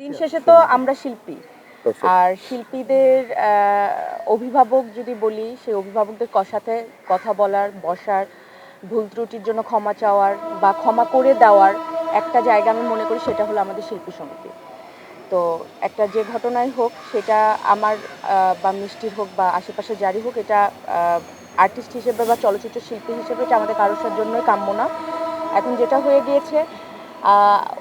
দিন শেষে তো আমরা শিল্পী। আর শিল্পীদের অভিভাবক যদি বলি সেই অভিভাবকদের ক- সাথে কথা বলার বসার ভুল ত্রুটির জন্য ক্ষমা চাওয়ার বা ক্ষমা করে দেওয়ার একটা জায়গা আমি মনে করি সেটা হলো আমাদের শিল্পী সমিতি। তো একটা যে ঘটনাই হোক সেটা আমার বা মিষ্টির হোক বা আশেপাশে যারই হোক এটা আর্টিস্ট হিসেবে বা চলচ্চিত্র শিল্পী হিসেবে এটা আমাদের কারোর জন্যই কাম্য না। এখন যেটা হয়ে গিয়েছে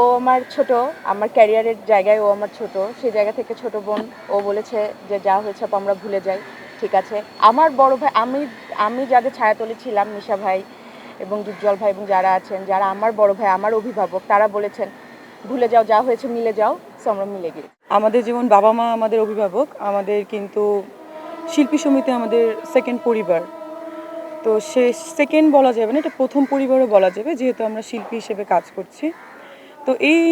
ও আমার ছোট, আমার ক্যারিয়ারের জায়গায় ও আমার ছোট, সেই জায়গা থেকে ছোট বোন, ও বলেছে যে যা হয়েছে আমরা ভুলে যাই, ঠিক আছে। আমার বড় ভাই, আমি আমি যাদের ছায়াতলে ছিলাম, নিশা ভাই এবং উজ্জ্বল ভাই এবং যারা আছেন, যারা আমার বড় ভাই, আমার অভিভাবক, তারা বলেছেন, ভুলে যাও, যা হয়েছে মিলে যাও, সো আমরা মিলে গিয়ে আমাদের যেমন বাবা মা আমাদের অভিভাবক, আমাদের কিন্তু শিল্পী সমিতি আমাদের সেকেন্ড পরিবার। তো সে সেকেন্ড বলা যাবে না, এটা প্রথম পরিবারও বলা যাবে, যেহেতু আমরা শিল্পী হিসেবে কাজ করছি। তো এই,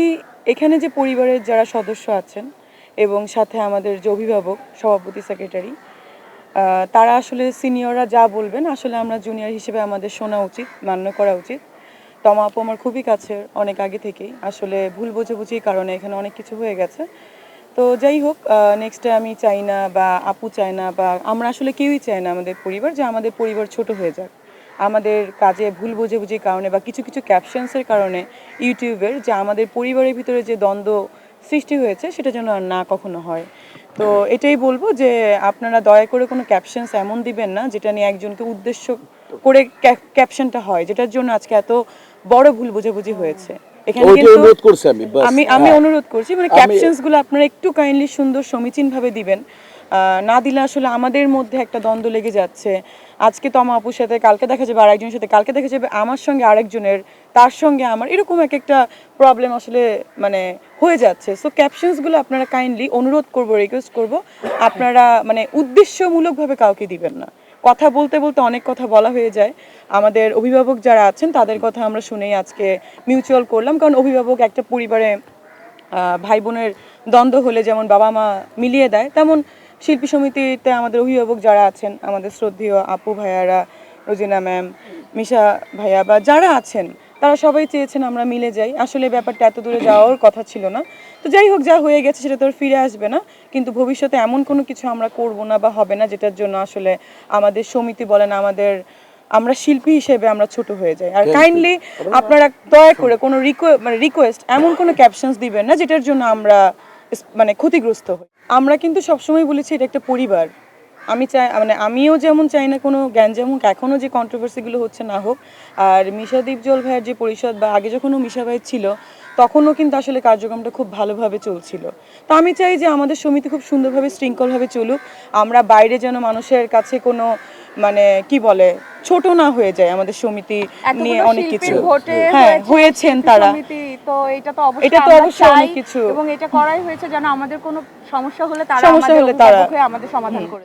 এখানে যে পরিবারের যারা সদস্য আছেন এবং সাথে আমাদের যে অভিভাবক, সভাপতি সেক্রেটারি তারা আসলে সিনিয়ররা যা বলবেন, আসলে আমরা জুনিয়র হিসেবে আমাদের শোনা উচিত, মান্য করা উচিত। তমা আপু আমার খুবই কাছের, অনেক আগে থেকেই। আসলে ভুল বোঝাবুঝির কারণে এখানে অনেক কিছু হয়ে গেছে। তো যাই হোক নেক্সটে আমি চাই না বা আপু চাই না বা আমরা আসলে কেউই চাই না আমাদের পরিবার, যে আমাদের পরিবার ছোট হয়ে যাক। আমাদের কাজে ভুল বোঝাবুঝির কারণে বা কিছু কিছু ক্যাপশনসের কারণে ইউটিউবের যে আমাদের পরিবারের ভিতরে যে দ্বন্দ্ব সৃষ্টি হয়েছে, সেটা যেন আর না কখনো হয়। তো এটাই বলব যে আপনারা দয়া করে কোনো ক্যাপশনস এমন দিবেন না, যেটা নিয়ে একজনকে উদ্দেশ্য করে ক্যাপশনটা হয়, যেটার জন্য আজকে এত বড় ভুল বোঝাবুঝি হয়েছে। এখানে অনুরোধ করছি আমি আমি আমি হ্যাঁ। অনুরোধ করছি মানে ক্যাপশনসগুলো আপনারা একটু কাইন্ডলি সুন্দর সমীচীন ভাবে দিবেন না দিলে আসলে আমাদের মধ্যে একটা দ্বন্দ্ব লেগে যাচ্ছে। আজকে তমা আপুর সাথে কালকে দেখা যাবে আরেকজনের সাথে কালকে দেখা যাবে আমার সঙ্গে আরেকজনের তার সঙ্গে আমার এরকম এক একটা প্রবলেম আসলে মানে হয়ে যাচ্ছে। সো ক্যাপশনসগুলো আপনারা কাইন্ডলি অনুরোধ করব রিকোয়েস্ট করব। আপনারা মানে উদ্দেশ্যমূলকভাবে কাউকে দিবেন না। কথা বলতে বলতে অনেক কথা বলা হয়ে যায়। আমাদের অভিভাবক যারা আছেন, তাদের কথা আমরা শুনেই আজকে মিউচুয়াল করলাম। কারণ অভিভাবক একটা পরিবারে ভাই বোনের দ্বন্দ্ব হলে যেমন বাবা মা মিলিয়ে দেয়, তেমন শিল্পী সমিতিতে আমাদের অভিভাবক যারা আছেন, আমাদের শ্রদ্ধেয় আপু ভাইয়ারা, রোজিনা ম্যাম, মিশা ভাইয়া বা যারা আছেন তারা সবাই চেয়েছেন আমরা মিলে যাই। আসলে ব্যাপারটা এত দূরে যাওয়ার কথা ছিল না। তো যাই হোক যা হয়ে গেছে সেটা তো আর ফিরে আসবে না। কিন্তু ভবিষ্যতে এমন কোনো কিছু আমরা করব না বা হবে না যেটার জন্য আসলে আমাদের সমিতি বলেন আমাদের আমরা শিল্পী হিসেবে আমরা ছোট হয়ে যাই। আর কাইন্ডলি আপনারা দয়া করে কোনো মানে রিকোয়েস্ট এমন কোনো ক্যাপশনস দিবেন না যেটার জন্য আমরা মানে ক্ষতিগ্রস্ত হই। আমরা কিন্তু সবসময় বলেছি এটা একটা পরিবার। আমি চাই মানে আমিও যেমন চাই না কোনো গ্যাঞ্জাম হোক এখনও যে কন্ট্রোভার্সিগুলো হচ্ছে না হোক আর মিশা দীপজল ভাইয়ের যে পরিষদ বা আগে যখন ও মিশা ভাই ছিল তখনও কিন্তু আসলে কার্যক্রমটা খুব ভালোভাবে চলছিল তো আমি চাই যে আমাদের সমিতি খুব সুন্দরভাবে শৃঙ্খলভাবে চলুক আমরা বাইরে যেন মানুষের কাছে কোনো মানে কি বলে ছোট না হয়ে যায় আমাদের সমিতি নিয়ে অনেক কিছু হ্যাঁ হয়েছেন তারা তো এটা তো অবশ্যই এটা তো অবশ্যই অনেক কিছু। এবং এটা করাই হয়েছে যেন আমাদের কোনো সমস্যা হলে তারা সমস্যা আমাদের হলে তারা- আমাদের সমাধান করে।